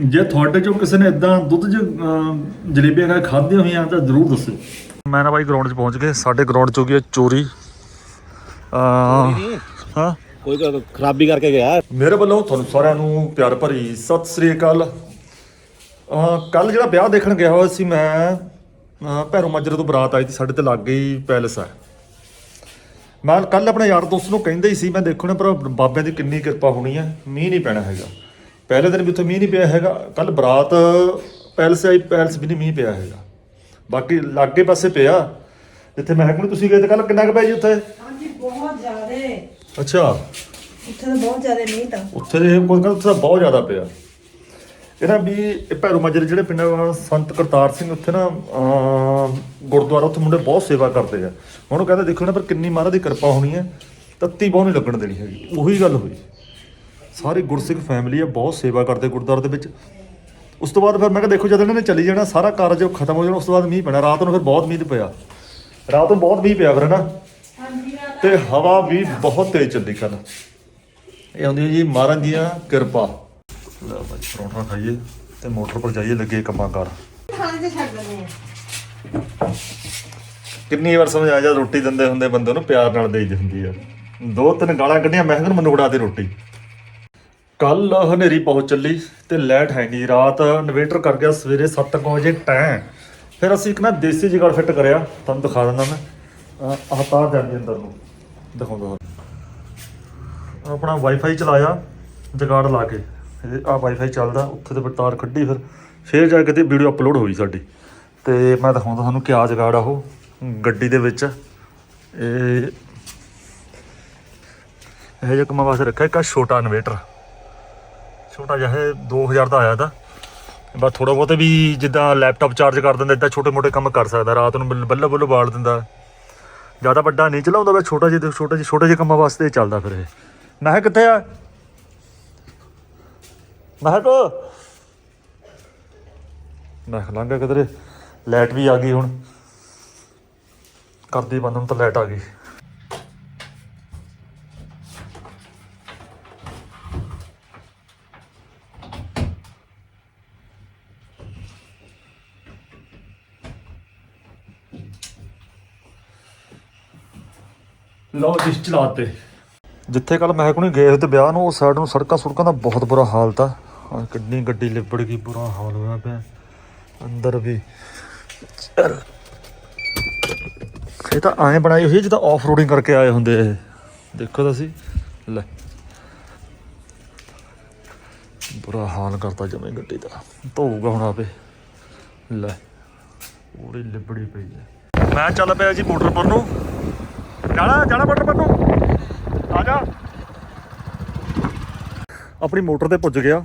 ਜੇ ਤੁਹਾਡੇ ਚੋਂ ਕਿਸੇ ਨੇ ਇਦਾਂ ਦੁੱਧ 'ਚ ਜਲੇਬੀਆਂ ਖਾ ਖਾਧੀਆਂ ਹੋਈਆਂ ਤਾਂ ਜ਼ਰੂਰ ਦੱਸੋ ਮੈਂ ਨਾ ਬਾਈ ਗਰਾਊਂਡ 'ਚ ਪਹੁੰਚ ਗਏ ਸਾਡੇ ਗਰਾਊਂਡ 'ਚ ਹੋ ਗਈ ਹੈ ਚੋਰੀ। ਆ ਹਾਂ। ਕੋਈ ਖਰਾਬੀ ਕਰਕੇ ਗਿਆ। ਮੇਰੇ ਵੱਲੋਂ ਤੁਹਾਨੂੰ ਸਾਰਿਆਂ ਨੂੰ ਪਿਆਰ ਭਰੀ ਸਤਿ ਸ੍ਰੀ ਅਕਾਲ। ਕੱਲ ਜਿਹੜਾ ਵਿਆਹ ਦੇਖਣ ਗਿਆ ਹੋਇਆ ਸੀ ਮੈਂ ਭੈਰੋ ਮਾਜਰੇ ਤੋਂ ਬਰਾਤ ਆਈ ਸੀ ਸਾਡੇ ਤੇ ਲੱਗ ਗਈ ਪੈਲਸ ਆ। ਮੈਂ ਕੱਲ ਆਪਣੇ ਯਾਰ ਦੋਸਤ ਨੂੰ ਕਹਿੰਦਾ ਹੀ ਸੀ ਮੈਂ ਦੇਖੋ ਨਾ ਪਰ ਬਾਬਿਆਂ ਦੀ ਕਿੰਨੀ ਕਿਰਪਾ ਹੋਣੀ ਹੈ ਮੀਂਹ ਨਹੀਂ ਪੈਣਾ ਹੈਗਾ। ਪਹਿਲੇ ਦਿਨ ਵੀ ਉੱਥੇ ਮੀਂਹ ਨਹੀਂ ਪਿਆ ਹੈਗਾ ਕੱਲ ਬਰਾਤ ਪੈਲਸ ਆਈ ਪੈਲਸ ਵੀ ਨਹੀਂ ਮੀਂਹ ਪਿਆ ਹੈਗਾ। ਬਾਕੀ ਲਾਗੇ ਪਾਸੇ ਪਿਆ। ਜਿੱਥੇ ਮੈਂ ਕੋਲ ਤੁਸੀਂ ਗਏ ਤੇ ਕੱਲ ਕਿੰਨਾ ਕੁ ਪਿਆ ਜੀ ਉੱਥੇ? ਹਾਂਜੀ ਬਹੁਤ ਜ਼ਿਆਦੇ। ਅੱਛਾ। ਉੱਥੇ ਤਾਂ ਬਹੁਤ ਜ਼ਿਆਦੇ ਨਹੀਂ ਤਾਂ। ਉੱਥੇ ਦੇ ਕੋਈ ਕਹਿੰਦਾ ਉੱਥੇ ਤਾਂ ਬਹੁਤ ਜ਼ਿਆਦਾ ਪਿਆ। ਇਹਨਾਂ ਵੀ ਇਹ ਭੈਰੋ ਮਾਜਰੇ ਜਿਹੜੇ ਪਿੰਡ ਸੰਤ ਕਰਤਾਰ ਸਿੰਘ ਉੱਥੇ ਨਾ ਗੁਰਦੁਆਰਾ ਉੱਥੇ ਮੁੰਡੇ ਬਹੁਤ ਸੇਵਾ ਕਰਦੇ ਆ। ਉਹਨੂੰ ਕਹਿੰਦਾ ਦੇਖੋ ਨਾ ਪਰ ਕਿੰਨੀ ਮਹਾਰਾਜ ਦੀ ਕਿਰਪਾ ਹੋਣੀ ਹੈ ਤੱਤੀ ਬਹੁਤ ਨਹੀਂ ਲੱਗਣ ਦੇਣੀ ਹੈਗੀ। ਉਹੀ ਗੱਲ ਹੋਈ। ਸਾਰੀ ਗੁਰਸਿੱਖ ਫੈਮਿਲੀ ਆ, ਬਹੁਤ ਸੇਵਾ ਕਰਦੇ ਗੁਰਦੁਆਰੇ ਦੇ ਵਿੱਚ। ਉਸ ਤੋਂ ਬਾਅਦ ਫਿਰ ਮੈਂ ਕਿਹਾ, ਦੇਖੋ, ਜਦ ਇਹਨਾਂ ਨੇ ਚਲੀ ਜਾਣਾ, ਸਾਰਾ ਕਾਰਜ ਖਤਮ ਹੋ ਜਾਣਾ, ਉਸ ਤੋਂ ਬਾਅਦ ਮੀਂਹ ਪੈਣਾ। ਰਾਤ ਨੂੰ ਫਿਰ ਬਹੁਤ ਮੀਂਹ ਪਿਆ। ਰਾਤ ਨੂੰ ਬਹੁਤ ਮੀਂਹ ਪਿਆ ਫਿਰ ਨਾ ਤੇ ਹਵਾ ਵੀ ਬਹੁਤ ਤੇਜ਼ ਚੱਲਦੀ ਕੱਲ ਇਹ ਆਉਂਦੀ ਜੀ ਮਹਾਰਾਜ ਦੀਆਂ ਕਿਰਪਾ। ਲੈ ਭਾਈ ਪਰੌਂਠਾ ਖਾਈਏ ਤੇ ਮੋਟਰ ਪਰ ਜਾਈਏ, ਲੱਗੇ ਕੰਮਾਂ ਕਰ ਕਿੰਨੀ ਵਾਰ ਸਮਝਾਇਆ ਜਦ ਰੋਟੀ ਦਿੰਦੇ ਹੁੰਦੇ ਬੰਦੇ ਨੂੰ ਪਿਆਰ ਨਾਲ ਦੇਈਦੀ ਹੁੰਦੀ ਆ। ਦੋ ਤਿੰਨ ਗਾਲਾਂ ਕੱਢੀਆਂ, ਮੈਂ ਕਿਹਾ ਮੈਨੂੰ ਫੜਾ ਦੇ ਰੋਟੀ। ਕੱਲ ਹਨੇਰੀ ਪਹੁੰਚ ਚੱਲੀ ਤੇ ਲਾਈਟ ਹੈ ਨਹੀਂ। ਰਾਤ ਇਨਵੇਟਰ ਕਰ ਗਿਆ, ਸਵੇਰੇ 7 ਵਜੇ ਟੈਂ। ਫਿਰ ਅਸੀਂ ਇੱਕ ਨਾ ਦੇਸੀ ਜੁਗਾੜ ਫਿੱਟ ਕਰਿਆ। ਤੁਹਾਨੂੰ ਦਿਖਾ ਦਿੰਦਾ ਮੈਂ। ਆਹ ਤਾਰ ਜਾਂਦੀ ਅੰਦਰ ਨੂੰ। ਦਿਖਾਉਂਦਾ ਹਾਂ। ਆਪਣਾ ਵਾਈਫਾਈ ਚਲਾਇਆ, ਜਗਾੜ ਲਾ ਕੇ। ਆ ਵਾਈਫਾਈ ਚੱਲਦਾ, ਉੱਥੇ ਤੇ ਫਿਰ ਤਾਰ ਕੱਢੀ ਫਿਰ। ਫਿਰ ਜਾ ਕੇ ਤੇ ਵੀਡੀਓ ਅਪਲੋਡ ਹੋਈ ਸਾਡੀ। ਤੇ ਮੈਂ ਦਿਖਾਉਂਦਾ ਤੁਹਾਨੂੰ ਕਿਆ ਜਗਾੜ ਆ ਉਹ। ਗੱਡੀ ਦੇ ਵਿੱਚ। ਇਹ ਇਹ ਜਿਹਾ ਕੰਮਾਂ ਵਾਸਤੇ ਰੱਖਿਆ, ਇੱਕ ਛੋਟਾ ਇਨਵੇਟਰ। ਛੋਟਾ ਜਿਹਾ ਇਹ 2000 ਦਾ ਆਇਆ ਤਾਂ। ਬਸ ਥੋੜਾ ਬਹੁਤੇ ਵੀ ਜਿੱਦਾਂ ਲੈਪਟਾਪ ਚਾਰਜ ਕਰ ਦਿੰਦਾ ਇਦਾਂ ਛੋਟੇ ਮੋਟੇ ਕੰਮ ਕਰ ਸਕਦਾ, ਰਾਤ ਨੂੰ ਬੱਲ- ਬੱਲੋ ਬੱਲੋ ਬਾਲ ਦਿੰਦਾ। ਜ਼ਿਆਦਾ ਵੱਡਾ ਨਹੀਂ ਚਲਾਉਂਦਾ, ਬਸ ਛੋਟਾ ਜਿਹਾ ਛੋਟਾ ਜਿਹਾ, ਛੋਟੇ ਜਿਹੇ ਕੰਮਾਂ ਵਾਸਤੇ ਇਹ ਚੱਲਦਾ ਫਿਰ ਇਹ। ਮੈਂ ਕਿਹਾ ਕਿੱਥੇ ਆ? ਮੈਂ ਕੋ? ਮੈਂ ਕਿਹਾ ਕਿਧਰੇ। ਲਾਈਟ ਵੀ ਆ ਗਈ ਹੁਣ। ਕਰਦੀ ਬੰਦ ਨੂੰ ਤਾਂ ਲਾਈਟ ਆ ਗਈ। ਲਓ ਜੀ, ਚਲਾਤੇ। ਜਿੱਥੇ ਕੱਲ ਮੈਂ ਕੋਣੀ ਗਏ ਤੇ ਵਿਆਹ ਨੂੰ ਉਹ ਸਾਈਡ ਨੂੰ ਸੜਕਾਂ ਸੁੜਕਾਂ ਦਾ ਬਹੁਤ ਬੁਰਾ ਹਾਲ ਤਾ ਆਹ ਕਿੰਨੀ ਗੱਡੀ ਲਿਬੜ ਗਈ, ਬੁਰਾ ਹਾਲ ਹੋਇਆ ਪਿਆ। ਅੰਦਰ ਵੀ। ਚੱਲ। ਇਹ ਤਾਂ ਐਂ ਬਣਾਈ ਹੋਈ ਹੈ ਜਿੱਦਾਂ ਆਫ ਰੋਡਿੰਗ ਕਰਕੇ ਆਏ ਹੁੰਦੇ ਇਹ। ਦੇਖੋ ਤਾਂ ਸੀ ਲੈ। ਬੁਰਾ ਹਾਲ ਕਰਤਾ ਜਮੇ ਗੱਡੀ ਦਾ। ਧੋਊਗਾ ਹੁਣ ਆਪੇ। ਲੈ। ਪੂਰੀ ਲਿਬੜੀ ਪਈ ਹੈ ਮੈਂ ਚੱਲ ਪਿਆ ਜੀ ਮੋਟਰਪੁਰ ਨੂੰ। ਜਾਣਾ ਜਾਣਾ ਮੋਟਰ ਪਰ ਨੂੰ ਆ ਜਾ। ਆਪਣੀ ਮੋਟਰ ਤੇ ਪੁੱਜ ਗਿਆ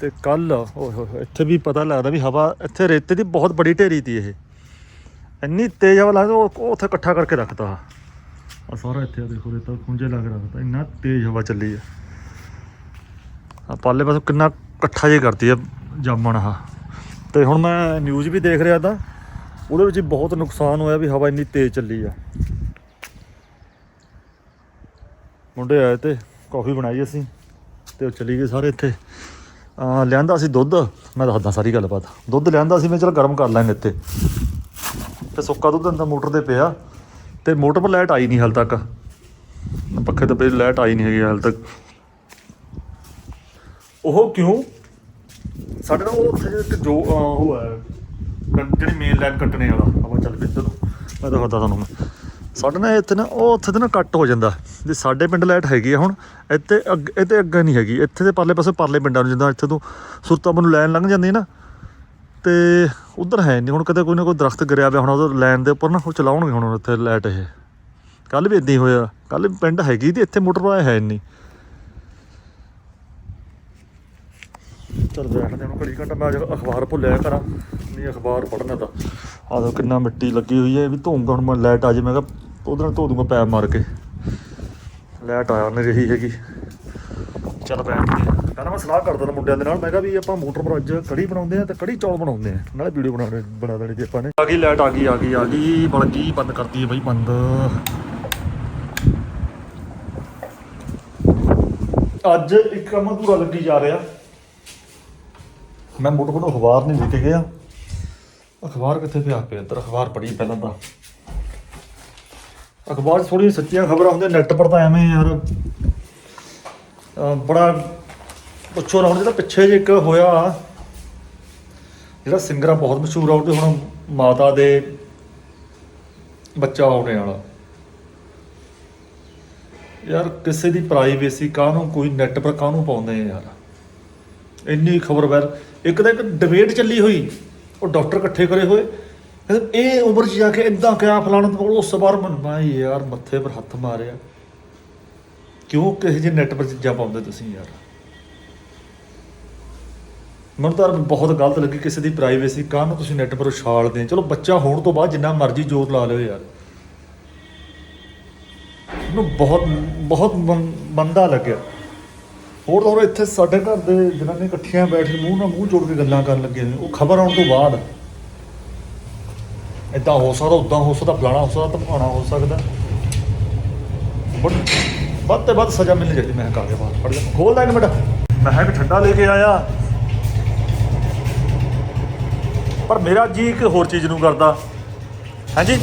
ਤੇ ਕੱਲ ਓਏ ਹੋਏ ਇੱਥੇ ਵੀ ਪਤਾ ਲੱਗਦਾ ਵੀ ਹਵਾ, ਇੱਥੇ ਰੇਤੇ ਦੀ ਬਹੁਤ ਬੜੀ ਢੇਰੀ ਤੀ ਇਹ। ਇੰਨੀ ਤੇਜ਼ ਹਵਾ ਲੱਗਦਾ, ਉਹ ਉੱਥੇ ਇਕੱਠਾ ਕਰਕੇ ਰੱਖਤਾ। ਆ ਸਾਰਾ ਇੱਥੇ ਦੇਖੋ, ਰੇਤਾ ਖੁੰਝੇ ਲਾ ਕੇ ਰੱਖਤਾ ਇੰਨਾ ਤੇਜ਼ ਹਵਾ ਚੱਲੀ ਆ। ਆ ਪਾਲੇ ਪਾਸੋਂ ਕਿੰਨਾ ਇਕੱਠਾ ਜੇ ਕਰਦੀ ਆ ਜਾਮਣ ਆ ਤੇ ਹੁਣ ਮੈਂ ਨਿਊਜ਼ ਵੀ ਦੇਖ ਰਿਹਾ ਤਾਂ, ਉਹਦੇ ਵਿੱਚ ਬਹੁਤ ਨੁਕਸਾਨ ਹੋਇਆ ਵੀ ਹਵਾ ਇੰਨੀ ਤੇਜ਼ ਚੱਲੀ ਆ। ਮੁੰਡੇ ਆਏ ਤੇ ਕਾਫੀ ਬਣਾਈ ਅਸੀਂ ਤੇ ਉਹ ਚਲੀ ਗਏ ਸਾਰੇ ਇੱਥੇ। ਆ ਲਿਆਂਦਾ ਸੀ ਦੁੱਧ। ਮੈਂ ਦੱਸਦਾ ਸਾਰੀ ਗੱਲਬਾਤ। ਦੁੱਧ ਲਿਆਂਦਾ ਸੀ, ਮੈਂ ਚਲ ਗਰਮ ਕਰ ਲਾਂਗੇ ਇੱਥੇ। ਤੇ ਸੁੱਕਾ ਦੁੱਧ ਅੰਦਰ ਮੋਟਰ ਤੇ ਪਿਆ ਤੇ ਮੋਟਰ 'ਤੇ ਲਾਈਟ ਆਈ ਨਹੀਂ ਹਾਲ ਤੱਕ। ਪੱਖੇ ਤੇ ਪਈ ਲਾਈਟ ਆਈ ਨਹੀਂ ਹੈਗੀ ਹਾਲ ਤੱਕ। ਉਹ ਕਿਉਂ? ਸਾਡੇ ਨਾਲ ਉਹ ਉੱਥੇ ਇੱਕ ਜੋ ਉਹ ਹੈ ਕੱਟ- ਜਿਹੜੀ ਮੇਨ ਲਾਈਨ ਕੱਟਣੇ ਵਾਲਾ। ਆਪਾਂ ਚੱਲ ਪਏ ਇੱਧਰ ਮੈਂ ਦਿਖਾਉਂਦਾ ਤੁਹਾਨੂੰ। ਮੈਂ ਸਾਡੇ ਨਾਲ ਇੱਥੇ ਨਾ, ਉਹ ਉੱਥੇ ਤੇ ਨਾ ਕੱਟ ਹੋ ਜਾਂਦਾ। ਜੇ ਸਾਡੇ ਪਿੰਡ ਲਾਈਟ ਹੈਗੀ ਆ ਹੁਣ, ਇੱਥੇ ਅੱਗੇ ਇੱਥੇ ਅੱਗੇ ਨਹੀਂ ਹੈਗੀ। ਇੱਥੇ ਦੇ ਪਰਲੇ ਪਾਸੇ ਪਰਲੇ ਪਿੰਡਾਂ ਨੂੰ, ਜਿੱਦਾਂ ਇੱਥੇ ਤੋਂ ਸੁਰਤਾਪੁਰ ਨੂੰ ਲਾਈਨ ਲੰਘ ਜਾਂਦੀ ਹੈ ਨਾ, ਤੇ ਉਧਰ ਹੈ ਨਹੀਂ। ਹੁਣ ਕਦੇ ਕੋਈ ਨਾ ਕੋਈ ਦਰਖਤ ਗਿਰਿਆ ਪਿਆ ਹੁਣ ਉਧਰ ਲਾਈਨ ਦੇ ਉੱਪਰ ਨਾ ਉਹ ਚਲਾਉਣਗੇ ਹੁਣ ਉੱਥੇ ਲਾਈਟ ਇਹ। ਕੱਲ ਵੀ ਇਦਾਂ ਹੀ ਹੋਇਆ। ਕੱਲ ਪਿੰਡ ਹੈਗੀ ਤੇ ਇੱਥੇ ਮੋਟਰ ਵਾਲਾ ਹੈ ਨਹੀਂ। ਚਲ ਬੈਠਦੇ ਹਾਂ ਘੜੀ ਘੰਟਾ, ਮੈਂ ਅੱਜ ਅਖਬਾਰ ਭੁੱਲਿਆ ਕਰਾਂ। ਨਹੀਂ, ਅਖਬਾਰ ਪੜ੍ਹਨਾ ਤਾਂ। ਆਹ ਦੇਖੋ ਕਿੰਨਾ ਮਿੱਟੀ ਲੱਗੀ ਹੋਈ ਹੈ, ਇਹ ਵੀ ਧੂੰਗਾ, ਹੁਣ ਮੈਂ ਲਾਈਟ ਆ ਜੇ ਮੈਂ ਕਿਹਾ ਉਹਦੇ ਨਾਲ ਧੋ ਦੂੰਗਾ ਪੈਪ ਮਾਰ ਕੇ। ਲਾਈਟ ਆਇਆ ਨਹੀਂ ਰਹੀ ਹੈਗੀ। ਚੱਲ ਬੈਠਦੇ ਹਾਂ ਕਹਿੰਦਾ ਮੈਂ ਸਲਾਹ ਕਰਦਾ ਨਾ ਮੁੰਡਿਆਂ ਦੇ ਨਾਲ। ਮੈਂ ਕਿਹਾ ਵੀ ਆਪਾਂ ਮੋਟਰ ਪਰ ਅੱਜ ਕੜੀ ਬਣਾਉਂਦੇ ਆ ਤੇ ਕੜੀ ਚੌਲ ਬਣਾਉਂਦੇ ਆ। ਨਾਲੇ ਵੀਡੀਓ ਬਣਾ ਬਣਾ ਦੇਣੀ ਜੀ ਆਪਾਂ ਨੇ। ਆ ਗਈ ਲਾਈਟ ਆ ਗਈ ਆ ਗਈ ਆ ਗਈ। ਬਣ ਗਈ, ਬੰਦ ਕਰਤੀ ਹੈ ਬਈ, ਬੰਦ। ਅੱਜ ਇੱਕ ਕੰਮ ਅਧੂਰਾ ਲੱਗੀ ਜਾ ਰਿਹਾ। ਮੈਂ ਮੋਟੋ ਕੋਲੋਂ ਅਖਬਾਰ ਨਹੀਂ ਲੈ ਕੇ ਗਿਆ। ਅਖਬਾਰ ਕਿੱਥੇ ਪਿਆ? ਪਿਆ ਇੱਧਰ ਅਖਬਾਰ ਪੜ੍ਹੀ ਪਹਿਲਾਂ ਤਾਂ। ਅਖਬਾਰ 'ਚ ਥੋੜ੍ਹੀਆਂ ਸੱਚੀਆਂ ਖਬਰਾਂ ਹੁੰਦੀਆਂ ਨੈੱਟ ਪਰ ਤਾਂ ਐਵੇਂ ਯਾਰ, ਅਹ ਬੜਾ ਪੁੱਛੋ ਨਾ ਹੁਣ ਜਿਹੜਾ ਪਿੱਛੇ ਜੇ ਇੱਕ ਹੋਇਆ, ਜਿਹੜਾ ਸਿੰਗਰ ਆ ਬਹੁਤ ਮਸ਼ਹੂਰ ਆ, ਉਹਦੇ ਹੁਣ ਮਾਤਾ ਦੇ ਬੱਚਾ ਆਉਣੇ ਵਾਲਾ। ਯਾਰ ਕਿਸੇ ਦੀ ਪ੍ਰਾਈਵੇਸੀ ਕਾਹਨੂੰ, ਕੋਈ ਨੈੱਟ ਪਰ ਕਾਹਨੂੰ ਪਾਉਂਦੇ ਆ ਯਾਰ? ਇੰਨੀ ਖਬਰ ਵੈਰ ਇੱਕ ਤਾਂ ਇੱਕ ਡਿਬੇਟ ਚੱਲੀ ਹੋਈ, ਉਹ ਡਾਕਟਰ ਇਕੱਠੇ ਕਰੇ ਹੋਏ ਕਹਿੰਦੇ, ਇਹ ਉਮਰ 'ਚ ਜਾ ਕੇ ਇਦਾਂ ਕਿਆ ਫਲਾਣਾ ਤੇ ਉਸ ਵਾਰ ਮਨ ਯਾਰ ਮੱਥੇ ਪਰ ਹੱਥ ਮਾਰਿਆ। ਕਿਉਂ ਕਿਸੇ ਜੇ ਨੈਟ ਪਰ ਚੀਜ਼ਾਂ ਪਾਉਂਦੇ ਤੁਸੀਂ ਯਾਰ? ਮੈਨੂੰ ਤਾਂ ਬਹੁਤ ਗਲਤ ਲੱਗੀ ਕਿਸੇ ਦੀ ਪ੍ਰਾਈਵੇਸੀ ਕਾਹ ਨੂੰ ਤੁਸੀਂ ਨੈਟ ਪਰ ਉਛਾਲਦੇ ਆ ਚਲੋ ਬੱਚਾ ਹੋਣ ਤੋਂ ਬਾਅਦ ਜਿੰਨਾ ਮਰਜ਼ੀ ਜ਼ੋਰ ਲਾ ਲਿਓ ਯਾਰ। ਮੈਨੂੰ ਬਹੁਤ ਬਹੁਤ ਮੰਦਾ ਲੱਗਿਆ। ਹੋਰ ਤਾਂ ਇੱਥੇ ਸਾਡੇ ਘਰ ਦੇ ਜਨਾਨੀ ਇਕੱਠੀਆਂ ਬੈਠ ਕੇ ਮੂੰਹ ਨਾਲ ਮੂੰਹ ਜੋੜ ਕੇ ਗੱਲਾਂ ਕਰਨ ਲੱਗੇ ਨੇ। ਉਹ ਖਬਰ ਆਉਣ ਤੋਂ ਬਾਅਦ ਇਦਾਂ ਹੋ ਸਕਦਾ ਉਦਾਂ ਹੋ ਸਕਦਾ ਫਲਾਣਾ ਹੋ ਸਕਦਾ ਧਮਕਾਉਣਾ ਹੋ ਸਕਦਾ। ਬਟ ਵੱਧ ਤੋਂ ਵੱਧ ਸਜ਼ਾ ਮਿਲਣੀ ਚਾਹੀਦੀ ਮੈਂ ਕਹਾਂ ਕੇ ਬਾਹਰ ਫੜ ਜਾ ਖੋਲਦਾ ਇੱਕ ਮਿੰਟ। ਮੈਂ ਹੈ ਵੀ ਠੰਡਾ ਲੈ ਕੇ ਆਇਆ। ਪਰ ਮੇਰਾ ਜੀ ਇੱਕ ਹੋਰ ਚੀਜ਼ ਨੂੰ ਕਰਦਾ। ਹਾਂਜੀ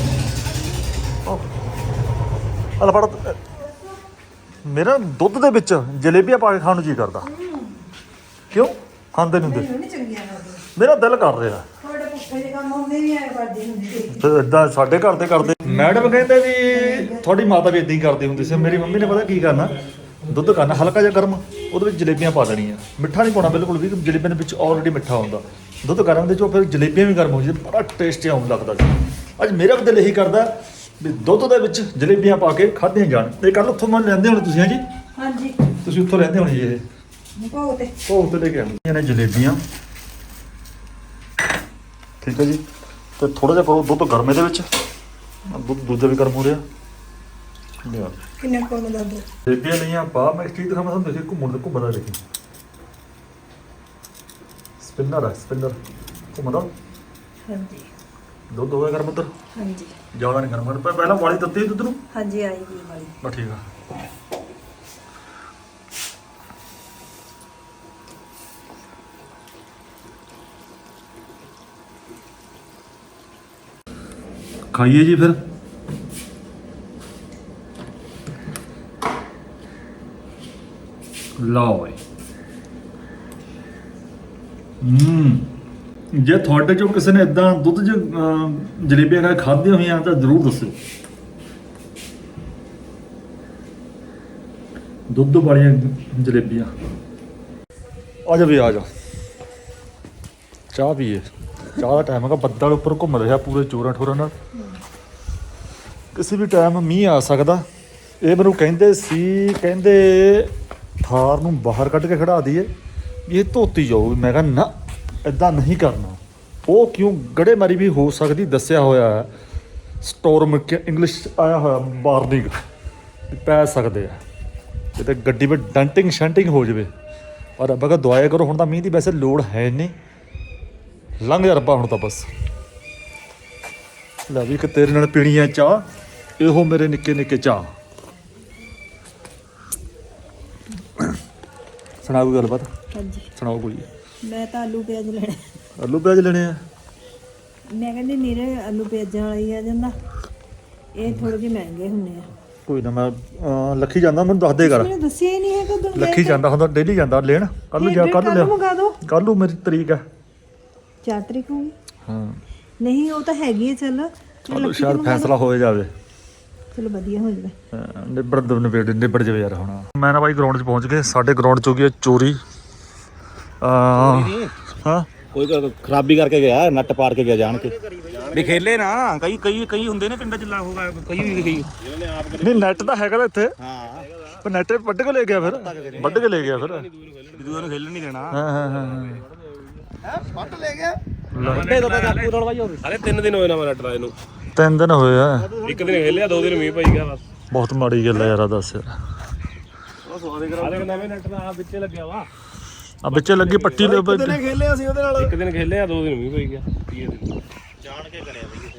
ਅਲ ਫੜ। ਮੇਰਾ ਦੁੱਧ ਦੇ ਵਿੱਚ ਜਲੇਬੀਆਂ ਪਾ ਕੇ ਖਾਣ ਨੂੰ ਜੀ ਕਰਦਾ। ਕਿਉਂ? ਖਾਂਦੇ ਨਹੀਂ ਹੁੰਦੇ। ਮੇਰਾ ਦਿਲ ਕਰ ਰਿਹਾ। ਤੁਹਾਡੇ ਪੁੱਠੇ ਜਿਹੇ ਕੰਮ ਹੁੰਦੇ ਨਹੀਂ ਆਏ ਵੱਡੀ ਹੁੰਦੀ ਤੇ ਏਦਾਂ ਸਾਡੇ ਘਰ ਤੇ ਕਰਦੇ। ਮੈਡਮ ਕਹਿੰਦੇ ਵੀ ਤੁਹਾਡੀ ਮਾਤਾ ਵੀ ਇਦਾਂ ਹੀ ਕਰਦੀ ਹੁੰਦੀ ਸੀ। ਮੇਰੀ ਮੰਮੀ ਨੇ ਪਤਾ ਕੀ ਕਰਨਾ? ਦੁੱਧ ਕਰਨਾ ਹਲਕਾ ਜਿਹਾ ਗਰਮ ਉਹਦੇ ਵਿੱਚ ਜਲੇਬੀਆਂ ਪਾ ਦੇਣੀਆਂ। ਮਿੱਠਾ ਨਹੀਂ ਪਾਉਣਾ ਬਿਲਕੁਲ ਵੀ ਜਲੇਬੀਆਂ ਦੇ ਵਿੱਚ ਆਲਰੇਡੀ ਮਿੱਠਾ ਹੁੰਦਾ। ਦੁੱਧ ਗਰਮ ਦੇ ਚੋਂ ਫਿਰ ਜਲੇਬੀਆਂ ਵੀ ਗਰਮ ਹੋ ਜਾਂਦੀਆਂ। ਬੜਾ ਟੇਸਟੀ ਆਉਣ ਲੱਗਦਾ ਸੀ। ਅੱਜ ਮੇਰਾ ਵੀ ਦਿਲ ਇਹੀ ਕਰਦਾ ਵੀ ਦੁੱਧ ਦੇ ਵਿੱਚ ਜਲੇਬੀਆਂ ਪਾ ਕੇ ਖਾਧੀਆਂ ਜਾਣ। ਤੇ ਕੱਲ ਉੱਥੋਂ ਮੈਂ ਲੈਂਦੇ ਹੋਣੇ ਤੁਸੀਂ ਹਾਂਜੀ ਹਾਂਜੀ। ਤੁਸੀਂ ਉੱਥੋਂ ਲੈਂਦੇ ਹੋਣੇ ਜੀ ਇਹ? ਭੋਗ ਤੇ ਲੈ ਕੇ ਆਉਂਦੀਆਂ ਨੇ ਜਲੇਬੀਆਂ। ਠੀਕ ਹੈ ਜੀ? ਤੇ ਥੋੜਾ ਜਿਹਾ ਪਾਓ ਦੁੱਧ ਗਰਮੇ ਦੇ ਵਿੱਚ। ਦੁੱਧ ਦੂਜਾ ਵੀ ਗਰਮ ਹੋ ਰਿਹਾ। ਲਿਆ ਕਿੰਨੇ ਕੋਲ ਦਾ ਦੋ ਜਲੇਬੀਆਂ ਲਈਆਂ ਪਾ ਮੈਂ ਚੀਜ਼ ਦਿਖਾਵਾਂ ਤੁਹਾਨੂੰ ਦੇਖੀ ਘੁੰਮਣ ਦੇ ਘੁੰਮਦਾ ਦੇਖੀ। ਸਪਿਨਰ ਹੈ ਸਪਿਨਰ। ਘੁੰਮਦਾ ਹਾਂਜੀ। ਦੁੱਧ ਹੋ ਗਿਆ ਗਰਮ ਉੱਧਰ। ਹਾਂਜੀ। ਜ਼ਿਆਦਾ ਨਹੀਂ ਗਰਮ ਪਰ ਪਹਿਲਾਂ ਵਾਲੀ ਦਿੱਤੀ ਦੁੱਧ ਨੂੰ? ਹਾਂਜੀ ਆਈ ਗਈ ਵਾਲੀ। ਬਸ ਠੀਕ ਆ। ਖਾਈਏ ਜੀ ਫਿਰ। ਲਓ ਹੂੰ। ਜੇ ਤੁਹਾਡੇ ਚੋਂ ਕਿਸੇ ਨੇ ਇਦਾਂ ਦੁੱਧ 'ਚ ਜਲੇਬੀਆਂ ਖਾ ਖਾਧੀਆਂ ਹੋਈਆਂ ਤਾਂ ਜ਼ਰੂਰ ਦੱਸੋ ਦੁੱਧ ਵਾਲੀਆਂ ਜਲੇਬੀਆਂ। ਆ ਜਾ ਵੀ ਆ ਜਾ। ਚਾਹ ਪੀਏ। ਚਾਹ ਦਾ ਟਾਈਮ ਹੈਗਾ, ਬੱਦਲ ਉੱਪਰ ਘੁੰਮ ਰਿਹਾ ਪੂਰੇ ਚੋਰਾਂ ਠੋਰਾਂ ਨਾਲ। ਕਿਸੇ ਵੀ ਟਾਈਮ ਮੀਂਹ ਆ ਸਕਦਾ। ਇਹ ਮੈਨੂੰ ਕਹਿੰਦੇ ਸੀ, ਕਹਿੰਦੇ ਥਾਰ ਨੂੰ ਬਾਹਰ ਕੱਢ ਕੇ ਖੜਾ ਦਈਏ, ਵੀ ਇਹ ਧੋਤੀ ਜਾਊਗੀ ਮੈਂ ਕਿਹਾ, ਨਾ ਇਦਾਂ ਨਹੀਂ ਕਰਨਾ। ਉਹ ਕਿਉਂ ਗੜੇ ਮਾਰੀ ਵੀ ਹੋ ਸਕਦੀ, ਦੱਸਿਆ ਹੋਇਆ ਹੈ। ਸਟੋਰਮ ਇੰਗਲਿਸ਼ 'ਚ ਆਇਆ ਹੋਇਆ ਵਾਰਨਿੰਗ ਪੈ ਸਕਦੇ ਆ। ਕਿਤੇ ਗੱਡੀ ਵਿੱਚ ਡੰਟਿੰਗ ਸ਼ੰਟਿੰਗ ਹੋ ਜਾਵੇ। ਔਰ ਰੱਬਾ ਕਾ ਦੁਆਇਆ ਕਰੋ, ਹੁਣ ਤਾਂ ਮੀਂਹ ਦੀ ਵੈਸੇ ਲੋੜ ਹੈ ਨਹੀਂ। ਲੰਘ ਜਾ ਰੱਬਾ ਹੁਣ ਤਾਂ ਬਸ। ਲੈ ਵੀ ਕਿ ਤੇਰੇ ਨਾਲ ਪੀਣੀ ਹੈ ਚਾਹ। ਇਹੋ ਮੇਰੇ ਨਿੱਕੇ ਨਿੱਕੇ ਚਾਹ ਸੁਣਾਓ ਕੋਈ ਗੱਲਬਾਤ? ਹਾਂਜੀ। ਸੁਣਾਓ ਕੋਈ। ਮੈਂ ਤਾਂ ਆਲੂ ਪਿਆਜ਼ ਲੈਣੇ। ਆਲੂ ਪਿਆਜ਼ ਲੈਣੇ ਆ? ਮੈਂ ਕਹਿੰਦੀ ਨੀਰੇ ਆਲੂ ਪਿਆਜ਼ਾਂ ਵਾਲਾ ਹੀ ਆ ਜਾਂਦਾ। ਇਹ ਥੋੜੇ ਜਿਹੇ ਮਹਿੰਗੇ ਹੁੰਦੇ ਆ। ਕੋਈ ਨਾ ਮੈਂ ਅਹ, ਲੱਖੀ ਜਾਂਦਾ ਮੈਨੂੰ ਦੱਸ ਦੇ ਕਰ। ਮੈਨੂੰ ਦੱਸਿਆ ਹੀ ਨਹੀਂ ਹੈ ਕਦੋਂ ਲੱਖੀ ਜਾਂਦਾ ਹੁੰਦਾ ਡੇਲੀ ਜਾਂਦਾ ਲੈਣ। ਕੱਲ ਨੂੰ ਜਾ ਕੱਲ ਲਿਆ ਮੰਗਾ ਕੱਲ ਨੂੰ ਮੇਰੀ ਤਰੀਕ ਹੈ 4 ਤਰੀਕ ਹੋਊਗੀ ਹਾਂ। ਨਹੀਂ ਉਹ ਤਾਂ ਹੈਗੀ ਹੈ ਚੱਲ। ਨੂੰ ਸ਼ਾਇਦ ਫੈਸਲਾ ਹੋਏ ਜਾਵੇ। ਚਲੋ ਵਧੀਆ ਹੋ ਜਾਵੇ। ਨਿਬੜ ਦੋ ਨਿਬੜ ਨਿਬੜ ਜਾਵੇ ਯਾਰ ਹੁਣ। ਮੈਂ ਨਾ ਬਾਈ ਗਰਾਊਂਡ 'ਚ ਪਹੁੰਚ ਗਏ ਸਾਡੇ ਗਰਾਊਂਡ 'ਚ ਹੋ ਗਈ ਹੈ ਚੋਰੀ। ਆ ਹਾਂ। ਕੋਈ ਕ- ਖਰਾਬੀ ਕਰਕੇ ਗਿਆ ਨੱਟ ਪਾੜ ਕੇ ਗਿਆ ਜਾਣ ਕੇ। ਵੀ ਖੇਲੇ ਨਾ ਕਈ ਕਈ ਕਈ ਹੁੰਦੇ ਨੇ ਪਿੰਡਾਂ ਚ ਲਾ ਹੋਗਾ ਕਈ ਵੀ ਕਈ ਨਹੀਂ ਨੈਟ ਤਾਂ ਹੈਗਾ ਤਾਂ ਇੱਥੇ। ਹਾਂ। ਪਰ ਨੈਟ ਵੱਢ ਕੇ ਲੈ ਗਿਆ ਫਿਰ ਵੱਢ ਕੇ ਲੈ ਗਿਆ ਫਿਰ। ਦੂਏ ਨੂੰ ਖੇਲਣ ਨਹੀਂ ਦੇਣਾ। ਹਾਂ ਹਾਂ ਹਾਂ ਹਾਂ। ਵੱਡੇ ਦਾ ਤਾਂ ਕਾਪੂ ਰਲਵਾਈ ਹੋਵੇ ਅਰੇ ਤਿੰਨ ਦਿਨ ਹੋਏ ਨਾ ਮੈਂ ਨੱਟ ਇਹਨੂੰ ਤਿੰਨ ਦਿਨ ਹੋਏ ਆ। ਇੱਕ ਦਿਨ ਖੇਲਿਆ ਦੋ ਦਿਨ ਮੀਂਹ ਪਈ ਗਿਆ ਬਸ। ਬਹੁਤ ਮਾੜੀ ਗੱਲ ਹੈ ਯਾਰ ਆਹ ਦੱਸ ਯਾਰ। ਅਰੇ ਨਵੇਂ ਨੱਟ ਦਾ ਆ ਵਿੱਚੇ ਲੱਗਿਆ ਵਾ। ਆ ਵਿੱਚੇ ਲੱਗੀ ਪੱਟੀ ਲੈ ਬਈ ਖੇਲਿਆ ਸੀ ਉਹਦੇ ਨਾਲ। ਇੱਕ ਦਿਨ ਖੇਲਿਆ ਦੋ ਦਿਨ ਮੀਂਹ ਪਈ ਗਿਆ। ਤੀਏ ਦਿਨ।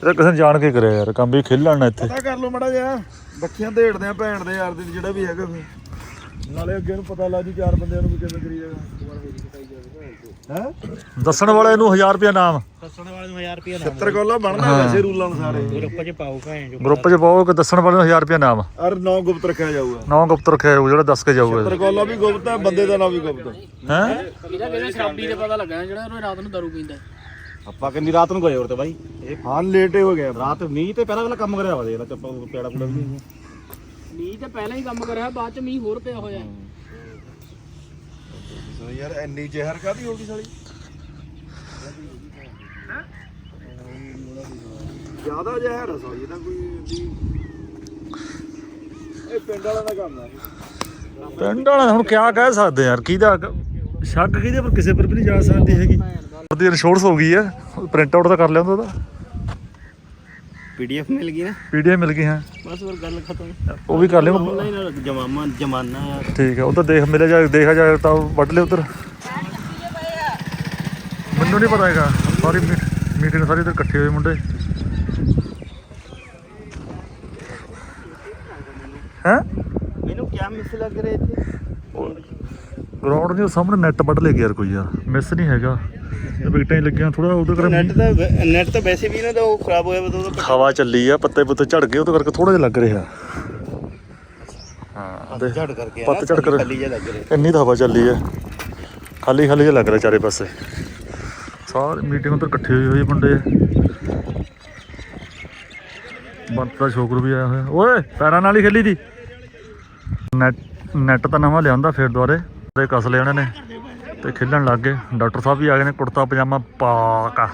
ਇਹ ਕਿਸੇ ਨੇ ਜਾਣ ਕੇ ਕਰਿਆ ਯਾਰ ਕੰਮ ਵੀ ਖੇਲਣ ਨਾ ਇੱਥੇ। ਪਤਾ ਕਰ ਲਓ ਮੜਾ ਜਿਹਾ ਬੱਖੀਆਂ ਢੇੜਦੇ ਆ ਭੈਣ ਦੇ ਯਾਰ ਦੇ ਜਿਹੜਾ ਵੀ ਹੈਗਾ ਫਿਰ। ਨਾਲੇ ਅੱਗੇ ਨੂੰ ਪਤਾ ਲੱਗ ਜੂ ਚਾਰ ਬੰਦਿਆਂ ਨੂੰ ਵੀ ਕਿਵੇਂ ਕਰੀ ਜਾਗਾ ਹੈ? ਦੱਸਣ ਵਾਲੇ ਨੂੰ 1000 ਰੁਪਏ ਨਾਮ। ਦੱਸਣ ਵਾਲੇ ਨੂੰ 1000 ਰੁਪਏ 70 ਕੋਲਾ ਬਣਦਾ ਵੈਸੇ ਰੂਲਾਂ ਅਨੁਸਾਰ ਇਹ। ਗਰੁੱਪ 'ਚ ਪਾਓ ਭਾਂ ਜੋ ਗਰੁੱਪ 'ਚ ਪਾਓ ਕਿ ਦੱਸਣ ਵਾਲੇ ਨੂੰ 1000 ਰੁਪਏ ਨਾਮ। ਅਰ ਨੌ ਗੁਪਤ ਰੱਖਿਆ ਜਾਊਗਾ। ਨੌ ਗੁਪਤ ਰੱਖਿਆ ਹੋਊ ਜਿਹੜਾ ਦੱਸ ਕੇ ਜਾਊਗਾ। 70 ਕੋਲਾ ਵੀ ਗੁਪਤ ਹੈ ਬੰਦੇ ਦਾ ਨਾਮ ਵੀ ਗੁਪਤ ਹੈ। ਹੈ? ਇਹਦਾ ਕਿਸੇ ਸ਼ਰਾਬੀ ਦੇ ਪਤਾ ਲੱਗਾ ਜਿਹੜਾ ਉਹ ਰਾਤ ਨੂੰ ਦਾਰੂ ਪੀਂਦਾ ਆਪਾਂ ਕਿੰਨੀ ਰਾਤ ਨੂੰ ਗਏ ਹੋਰ ਤੇ ਬਾਈ? ਇਹ ਹਾਂ ਲੇਟੇ ਹੋ ਗਿਆ। ਰਾਤ ਮੀਂਹ ਤੇ ਪਹਿਲਾਂ ਪਹਿਲਾਂ ਕੰਮ ਕਰਿਆ ਵਾ ਦੇ ਚੱਪਾ ਪੇੜਾ ਪੂੜਾ ਵੀ ਨਹੀਂ ਮੀਂਹ ਤੇ ਪਹਿਲਾਂ ਹੀ ਕੰਮ ਕਰਿਆ ਬਾਅਦ ਚ ਮੀਂਹ ਹੋਰ ਪਿਆ ਹੋਇਆ। ਸੋ ਯਾਰ ਐਨੀ ਜ਼ਹਿਰ ਕਾਦੀ ਹੋ ਗਈ ਸਾਲੀ? ਜ਼ਿਆਦਾ ਜ਼ਹਿਰ ਆ ਸਾਲੀ ਇਹਦਾ ਕੋਈ ਇਹ ਪਿੰਡ ਵਾਲਾ ਦਾ ਕੰਮ ਹੈ ਪਿੰਡ ਵਾਲੇ ਹੁਣ ਕਿਆ ਕਹਿ ਸਕਦੇ ਯਾਰ, ਕਿਹਦਾ ਸ਼ੱਕ ਕਿਹਦੇ ਪਰ ਕਿਸੇ ਪਰ ਵੀ ਨਹੀਂ ਜਾ ਸਕਦੀ ਹੈਗੀ। ਉਹਦੀ ਇੰਸ਼ੋਰੈਂਸ ਹੋ ਗਈ ਹੈ ਪ੍ਰਿੰਟ ਆਊਟ ਤਾਂ ਕਰ ਲਿਆ ਉਹਦਾ। ਪੀਡੀਐਫ ਮਿਲ ਗਈ ਨਾ? ਪੀਡੀਐਮ ਮਿਲ ਗਈ ਹਾਂ। ਬਸ ਹੋਰ ਗੱਲ ਖਤਮ। ਉਹ ਵੀ ਕਰ ਲਿਓ। ਆਨਲਾਈਨ ਜਮਾਨਾ ਜਮਾਨਾ ਯਾਰ ਠੀਕ ਹੈ ਉਹ ਤਾਂ ਦੇਖ ਮਿਲੇ ਜਾ ਦੇਖਾ ਜਾ ਤਾਂ ਵੱਢ ਲਿਓ ਉਧਰ। ਮੈਨੂੰ ਨਹੀਂ ਪਤਾ ਹੈਗਾ। ਸਾਰੀ ਮੀਟਿੰਗ ਸਾਰੀ ਇਧਰ ਇਕੱਠੇ ਹੋਏ ਮੁੰਡੇ। ਹੈ? ਮੈਨੂੰ ਕੀ ਮਿਸ ਲੱਗ ਰਿਹਾ ਇੱਥੇ? ਗਰਾਊਂਡ ਦੇ ਸਾਹਮਣੇ ਨੈਟ ਵੱਢ ਲੈ ਗਿਆ ਯਾਰ ਕੋਈ ਯਾਰ। ਮਿਸ ਨਹੀਂ ਹੈਗਾ। ਇਹ ਵਿਕਟਾਂ ਹੀ ਲੱਗੀਆਂ ਥੋੜਾ ਉਹਦੇ ਨੈਟ ਤਾਂ ਨੈਟ ਤਾਂ ਵੈਸੇ ਵੀ ਇਹਨਾਂ ਦਾ ਉਹ ਖਰਾਬ ਹੋਇਆ ਬਤਾ ਉਹਦਾ ਹਵਾ ਚੱਲੀ ਆ ਪੱਤੇ ਪੁੱਤੇ ਝੜ ਗਏ ਉਹਦੇ ਕਰਕੇ ਥੋੜਾ ਜਿਹਾ ਲੱਗ ਰਿਹਾ। ਹਾਂ ਝੜ ਕਰਕੇ ਪੱਤ ਝੜ ਕਰ ਖਾਲੀ ਜਿਹਾ ਲੱਗ ਰਿਹਾ। ਇੰਨੀ ਤਾਂ ਹਵਾ ਚੱਲੀ ਆ। ਖਾਲੀ ਖਾਲੀ ਜਿਹਾ ਲੱਗ ਰਿਹਾ ਚਾਰੇ ਪਾਸੇ। ਸਾਰੇ ਮੀਟਿੰਗ ਉੱਧਰ ਇਕੱਠੇ ਹੋਏ ਹੋਏ ਮੁੰਡੇ। ਬੰਤ ਦਾ ਛੋਕਰ ਵੀ ਆਇਆ ਹੋਇਆ। ਓਏ ਪੈਰਾਂ ਨਾਲ ਹੀ ਖੇਲੀ ਦੀ। ਨੈਟ ਨੈਟ ਤਾਂ ਨਵਾਂ ਲਿਆਂਦਾ ਫਿਰ ਦੁਆਰੇ ਤੇ ਕਸ ਲਿਆ ਉਹਨਾਂ ਨੇ। ਤੇ ਖੇਡਣ ਲੱਗ ਗਏ। ਡਾਕਟਰ ਸਾਹਿਬ ਵੀ ਆ ਗਏ ਨੇ, ਕੁੜਤਾ, ਪਜਾਮਾ ਪਾ ਕਾ।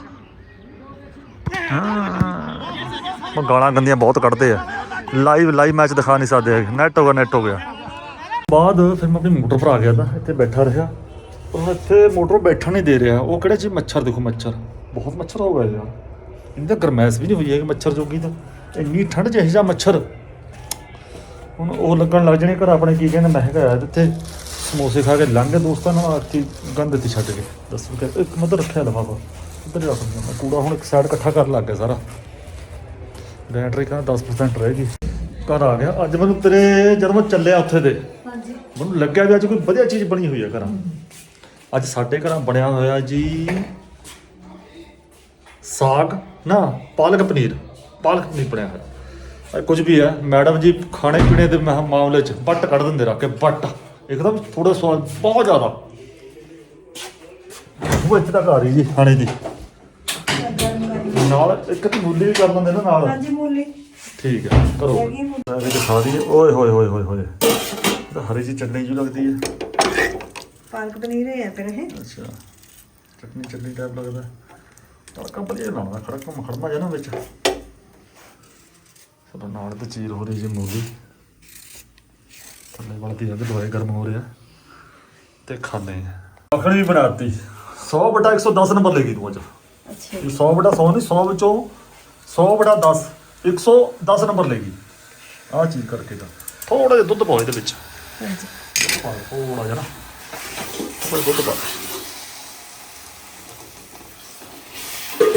ਉਹ ਗਾਲਾਂ ਗੰਦੀਆਂ ਬਹੁਤ ਕੱਢਦੇ ਆ। ਲਾਈਵ ਲਾਈਵ ਮੈਚ ਦਿਖਾ ਨਹੀਂ ਸਕਦੇ ਹੈਗੇ। ਨੈਟ ਹੋ ਗਿਆ ਨੈਟ ਹੋ ਗਿਆ। ਬਾਅਦ ਫਿਰ ਮੈਂ ਆਪਣੀ ਮੋਟਰ ਪਰ ਆ ਗਿਆ ਤਾਂ, ਇੱਥੇ ਬੈਠਾ ਰਿਹਾ। ਉਹ ਇੱਥੇ ਮੋਟਰ ਬੈਠਣ ਨਹੀਂ ਦੇ ਰਿਹਾ। ਉਹ ਕਿਹੜੇ ਜੀ ਮੱਛਰ, ਦੇਖੋ ਮੱਛਰ। ਬਹੁਤ ਮੱਛਰ ਹੋ ਗਿਆ ਯਾਰ। ਇਹਦੀ ਤਾਂ ਗਰਮੈਸ਼ ਵੀ ਨਹੀਂ ਹੋਈ ਹੈ ਮੱਛਰ ਜੋਗੀ ਤਾਂ। ਇੰਨੀ ਠੰਡ ਚ ਇਹੋ ਜਿਹਾ ਮੱਛਰ। ਹੁਣ ਉਹ ਲੱਗਣ ਲੱਗ ਜਣੇ ਘਰ ਆਪਣੇ, ਕੀ ਕਹਿੰਦੇ ਮੈਂ ਕਿਹਾ ਇੱਥੇ। ਸਮੋਸੇ ਖਾ ਕੇ ਲੰਘ ਗਏ ਦੋਸਤਾਂ ਨਾਲ ਆਤੀ ਗੰਦ ਤੇ ਛੱਡ ਕੇ। ਦੱਸੋ ਕਿ ਇੱਕ ਮਦਰ ਰੱਖਿਆ ਲਫਾਫਾ। ਉੱਧਰ ਰੱਖ ਦਿੰਦਾ ਕੂੜਾ ਹੁਣ ਇੱਕ ਸਾਈਡ ਇਕੱਠਾ ਕਰਨ ਲੱਗ ਗਿਆ ਸਾਰਾ। ਬੈਟਰੀ ਕਾ 10% ਰਹਿ ਗਈ। ਘਰ ਆ ਗਿਆ। ਅੱਜ ਮੈਨੂੰ ਤੇਰੇ ਜਦੋਂ ਮੈਂ ਚੱਲਿਆ ਉੱਥੇ ਦੇ। ਹਾਂਜੀ। ਮੈਨੂੰ ਲੱਗਿਆ ਵੀ ਅੱਜ ਕੋਈ ਵਧੀਆ ਚੀਜ਼ ਬਣੀ ਹੋਈ ਹੈ ਘਰਾਂ। ਅੱਜ ਸਾਡੇ ਘਰਾਂ ਬਣਿਆ ਹੋਇਆ ਜੀ ਸਾਗ ਨਾ ਪਾਲਕ ਪਨੀਰ। ਪਾਲਕ ਪਨੀਰ ਬਣਿਆ ਹੋਇਆ। ਕੁਝ ਵੀ ਹੈ ਮੈਡਮ ਜੀ ਖਾਣੇ ਪੀਣੇ ਦੇ ਮਾਮਲੇ 'ਚ ਬੱਟ ਕੱਢ ਦਿੰਦੇ ਰੱਖ ਕੇ ਬੱਟ ਇੱਕਦਮ ਥੋੜਾ ਸਵਾਦ ਬਹੁਤ ਜ਼ਿਆਦਾ। ਉਹ ਇੱਥੇ ਤੱਕ ਆ ਰਹੀ ਜੀ ਖਾਣੇ ਦੀ। ਨਾਲ ਇੱਕ ਤੇ ਮੂਲੀ ਵੀ ਕਰ ਦਿੰਦੇ ਨਾ ਨਾਲ। ਹਾਂਜੀ ਮੂਲੀ। ਠੀਕ ਹੈ ਕਰੋ। ਹੈਗੀ ਮੂਲੀ। ਮੈਂ ਵੀ ਦਿਖਾ ਦਈਏ। ਓਏ ਹੋਏ ਹੋਏ ਹੋਏ ਹੋਏ। ਇਹ ਤਾਂ ਹਰੀ ਜੀ ਚਟਨੀ ਜੀ ਲੱਗਦੀ ਹੈ। ਪਾਲਕ ਪਨੀਰ ਹੈ ਫਿਰ ਇਹ। ਅੱਛਾ। ਚਟਨੀ ਚਟਨੀ ਟਾਈਪ ਲੱਗਦਾ। ਤੜਕਾ ਵਧੀਆ ਲਾਉਣਾ ਖੜਾ ਕੰਮ ਖੜਨਾ ਜਾਂ ਨਾ ਵਿੱਚ। ਸਾਡਾ ਨਾਲ ਤੇ ਚੀਰ ਹੋ ਰਹੀ ਜੀ ਮੂਲੀ। ਥੱਲੇ ਤੇ ਅੱਧ ਦਵਾਈ ਗਰਮ ਹੋ ਰਿਹਾ ਤੇ ਖਾਣੇ ਆ। ਮੱਖਣੀ ਵੀ ਬਣਾਤੀ। 100 ਬਟਾ 110 ਨੰਬਰ ਲੈ ਗਈ ਤੂੰ ਅੱਜ। ਅੱਛਾ ਇਹ 100 ਬਟਾ 100 ਨਹੀਂ 100 ਵਿੱਚੋਂ 100 ਬਟਾ 10 110 ਨੰਬਰ ਲੈ ਗਈ। ਆਹ ਚੀਜ਼ ਕਰਕੇ ਦਾ ਥੋੜਾ ਜਿਹਾ ਦੁੱਧ ਪਾਓ ਇਹਦੇ ਵਿੱਚ। ਹਾਂਜੀ। ਥੋੜਾ ਜਿਹਾ ਨਾ। ਥੋੜਾ ਦੁੱਧ ਪਾ।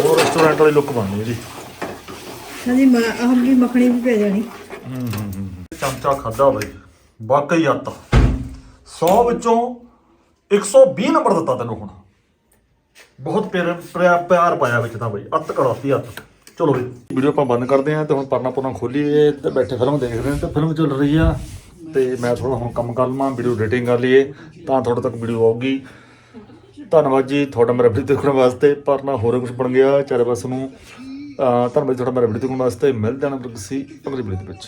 ਹੋਰ ਰੈਸਟੋਰੈਂਟ ਵਾਲੀ ਲੁੱਕ ਬਣਨੀ ਇਹਦੀ। ਹਾਂਜੀ ਮੈਂ ਆਹ ਵੀ ਮੱਖਣੀ ਵੀ ਪੈ ਜਾਣੀ। ਚਮਚਾ ਖਾਦਾ ਬਈ। ਵਾਕਈ ਆਤਾ 100 ਵਿੱਚੋਂ 120 ਨੰਬਰ ਦਿੱਤਾ ਤੈਨੂੰ ਹੁਣ। ਬਹੁਤ ਪਿਆਰ ਪਿਆਰ- ਪਿਆਰ ਪਾਇਆ ਵਿੱਚ ਤਾਂ ਬਈ। ਅੱਤ ਕੜਾਤੀ ਅੱਤ। ਚਲੋ ਬਈ। ਵੀਡੀਓ ਆਪਾਂ ਬੰਦ ਕਰਦੇ ਆਂ ਤੇ ਹੁਣ ਪਰਨਾ ਪੁਰਨਾ ਖੋਲੀਏ ਤੇ ਬੈਠੇ ਫਿਲਮ ਦੇਖਦੇ ਆਂ ਤੇ ਫਿਲਮ ਚੱਲ ਰਹੀ ਆ ਤੇ ਮੈਂ ਥੋੜਾ ਹੁਣ ਕੰਮ ਕਰ ਲਵਾਂ, ਵੀਡੀਓ ਐਡੀਟਿੰਗ ਕਰ ਲਈਏ, ਤਾਂ ਤੁਹਾਡੇ ਤੱਕ ਵੀਡੀਓ ਆਊਗੀ। ਧੰਨਵਾਦ ਜੀ ਤੁਹਾਡਾ ਮੇਰਾ ਵੀਡੀਓ ਦੇਖਣ ਵਾਸਤੇ। ਪਰ ਨਾ ਹੋਰ ਕੁਝ ਬਣ ਗਿਆ, ਚਾਰੇ ਪਾਸੇ ਨੂੰ। ਧੰਨਵਾਦ ਜੀ ਤੁਹਾਡਾ ਮੇਰਾ ਵੀਡੀਓ ਦੇਖਣ ਵਾਸਤੇ। ਮਿਲਦੇ ਹਾਂ ਕਿਸੇ ਅਗਲੀ ਵੀਡੀਓ ਦੇ ਵਿੱਚ।